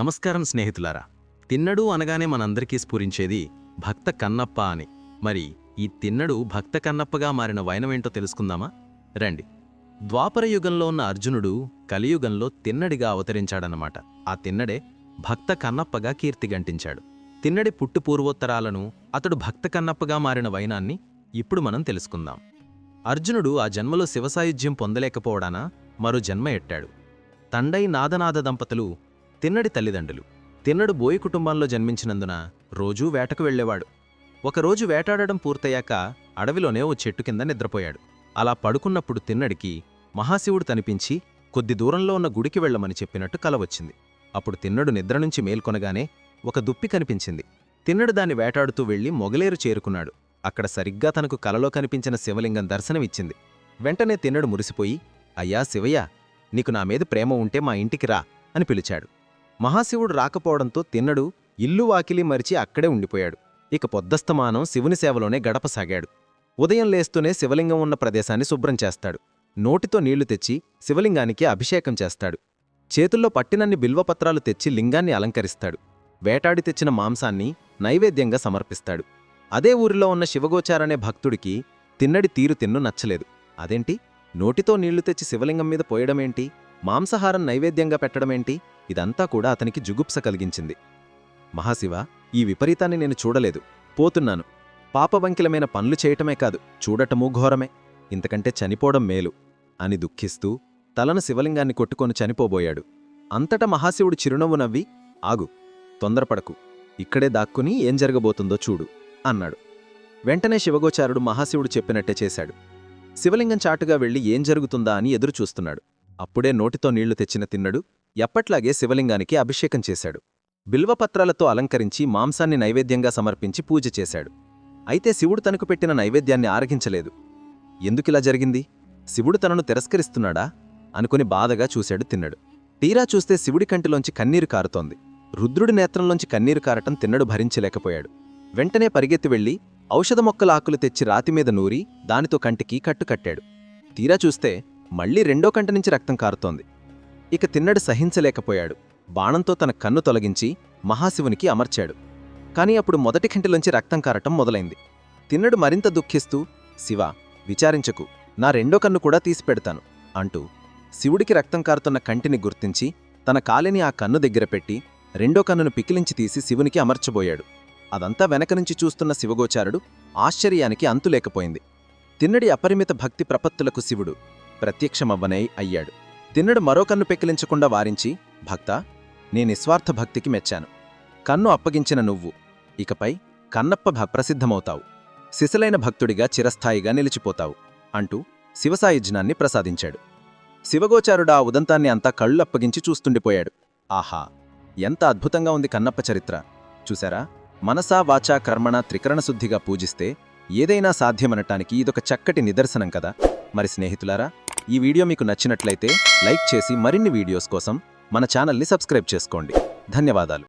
నమస్కారం స్నేహితులారా. తిన్నడు అనగానే మనందరికీ స్ఫురించేది భక్త కన్నప్ప అని. మరి ఈ తిన్నడు భక్త కన్నప్పగా మారిన వైనమేంటో తెలుసుకుందామా? రండి. ద్వాపర యుగంలో ఉన్న అర్జునుడు కలియుగంలో తిన్నడిగా అవతరించాడనమాట ఆ తిన్నడే భక్త కన్నప్పగా కీర్తిగంటించాడు తిన్నడి పుట్టు పూర్వోత్తరాలను అతడు భక్త కన్నప్పగా మారిన వైనాన్ని ఇప్పుడు మనం తెలుసుకుందాం. అర్జునుడు ఆ జన్మలో శివసాయుధ్యం పొందలేకపోవడాన మరో జన్మ ఎట్టాడు? తండై నాదనాద దంపతులు తిన్నడి తల్లిదండ్రులు. తిన్నడు బోయి కుటుంబంలో జన్మించినందున రోజూ వేటకు వెళ్ళేవాడు. ఒకరోజు వేటాడడం పూర్తయ్యాక అడవిలోనే ఓ చెట్టు కింద నిద్రపోయాడు. అలా పడుకున్నప్పుడు తిన్నడికి మహాశివుడు తనిపించి కొద్ది దూరంలో ఉన్న గుడికి వెళ్ళమని చెప్పినట్టు కల వచ్చింది. అప్పుడు తిన్నడు నిద్ర నుంచి మేల్కొనగానే ఒక దుప్పి కనిపించింది. తిన్నడు దాన్ని వేటాడుతూ వెళ్ళి మొగలేరు చేరుకున్నాడు. అక్కడ సరిగ్గా తనకు కలలో కనిపించిన శివలింగం దర్శనమిచ్చింది. వెంటనే తిన్నడు మురిసిపోయి అయ్యా శివయ్య నీకు నా మీద ప్రేమ ఉంటే మా ఇంటికి రా అని పిలిచాడు. మహాశివుడు రాకపోవడంతో తిన్నడు ఇల్లు వాకిలి మరిచి అక్కడే ఉండిపోయాడు. ఇక పొద్దస్తమానం శివుని సేవలోనే గడపసాగాడు. ఉదయం లేస్తూనే శివలింగం ఉన్న ప్రదేశాన్ని శుభ్రం చేస్తాడు. నోటితో నీళ్ళు తెచ్చి శివలింగానికి అభిషేకం చేస్తాడు. చేతుల్లో పట్టినన్ని బిల్వపత్రాలు తెచ్చి లింగాన్ని అలంకరిస్తాడు. వేటాడి తెచ్చిన మాంసాన్ని నైవేద్యంగా సమర్పిస్తాడు. అదే ఊరిలో ఉన్న శివగోచారనే భక్తుడికి తిన్నడి తీరు తిన్ను నచ్చలేదు. అదేంటి? నోటితో నీళ్ళు తెచ్చి శివలింగం మీద పోయడమేంటి? మాంసాహారం నైవేద్యంగా పెట్టడమేంటి ఇదంతా కూడా అతనికి జుగుప్స కలిగించింది. మహాశివ ఈ విపరీతాన్ని నేను చూడలేదు. పోతున్నాను. పాపవంకిలమైన పనులు చేయటమే కాదు చూడటమూ ఘోరమే. ఇంతకంటే చనిపోవడం మేలు అని దుఃఖిస్తూ తలను శివలింగాన్ని కొట్టుకొని చనిపోబోయాడు. అంతటా మహాశివుడు చిరునవ్వు నవ్వి ఆగు తొందరపడకు. ఇక్కడే దాక్కుని ఏం జరగబోతుందో చూడు అన్నాడు. వెంటనే శివగోచారుడు మహాశివుడు చెప్పినట్టే చేశాడు. శివలింగం చాటుగా వెళ్ళి ఏం జరుగుతుందా అని ఎదురుచూస్తున్నాడు. అప్పుడే నోటితో నీళ్ళు తెచ్చిన తిన్నడు ఎప్పట్లాగే శివలింగానికి అభిషేకం చేశాడు. బిల్వపత్రాలతో అలంకరించి మాంసాన్ని నైవేద్యంగా సమర్పించి పూజ చేశాడు. అయితే శివుడు తనకు పెట్టిన నైవేద్యాన్ని ఆరగించలేదు. ఎందుకిలా జరిగింది? శివుడు తనను తిరస్కరిస్తున్నాడా? అనుకుని బాధగా చూశాడు తిన్నడు. తీరా చూస్తే శివుడి కంటిలోంచి కన్నీరు కారుతోంది. రుద్రుడి నేత్రంలోంచి కన్నీరు కారటం తిన్నడు భరించలేకపోయాడు. వెంటనే పరిగెత్తి వెళ్ళి ఔషధ మొక్కల ఆకులు తెచ్చి రాతిమీద నూరి దానితో కంటికి కట్టుకట్టాడు తీరా చూస్తే మళ్ళీ రెండో కంటి నుంచి రక్తం కారుతోంది. ఇక తిన్నడు సహించలేకపోయాడు. బాణంతో తన కన్ను తొలగించి మహాశివునికి అమర్చాడు. కాని అప్పుడు మొదటి కంటిలోంచి రక్తం కారటం మొదలైంది. తిన్నడు మరింత దుఃఖిస్తూ శివ విచారించకు. నా రెండో కన్ను కూడా తీసిపెడతాను అంటూ శివుడికి రక్తం కారుతున్న కంటిని గుర్తించి తన కాలిని ఆ కన్ను దగ్గర పెట్టి రెండో కన్నును పికిలించి తీసి శివునికి అమర్చబోయాడు. అదంతా వెనక నుంచి చూస్తున్న శివగోచారుడు ఆశ్చర్యానికి అంతులేకపోయింది. తిన్నడి అపరిమిత భక్తి ప్రపత్తులకు శివుడు ప్రత్యక్షమవ్వనై అయ్యాడు. తిన్నడు మరో కన్ను పెకిలించకుండా వారించి భక్తా నీ నిస్వార్థ భక్తికి మెచ్చాను. కన్ను అప్పగించిన నువ్వు. ఇకపై కన్నప్ప ప్రసిద్ధమవుతావు. సిసలైన భక్తుడిగా చిరస్థాయిగా నిలిచిపోతావు అంటూ శివసాయుజ్ఞాన్ని ప్రసాదించాడు. శివగోచారుడు ఆ ఉదంతాన్ని అంతా కళ్ళు అప్పగించి చూస్తుండిపోయాడు. ఆహా ఎంత అద్భుతంగా ఉంది కన్నప్ప చరిత్ర. చూశారా? మనసా వాచా కర్మణ త్రికరణ శుద్ధిగా పూజిస్తే ఏదైనా సాధ్యమనటానికి ఇదొక చక్కటి నిదర్శనం కదా. మరి స్నేహితులారా ఈ వీడియో మీకు నచ్చినట్లయితే లైక్ చేసి మరిన్ని వీడియోస్ కోసం మన ఛానల్ని సబ్స్క్రైబ్ చేసుకోండి. ధన్యవాదాలు.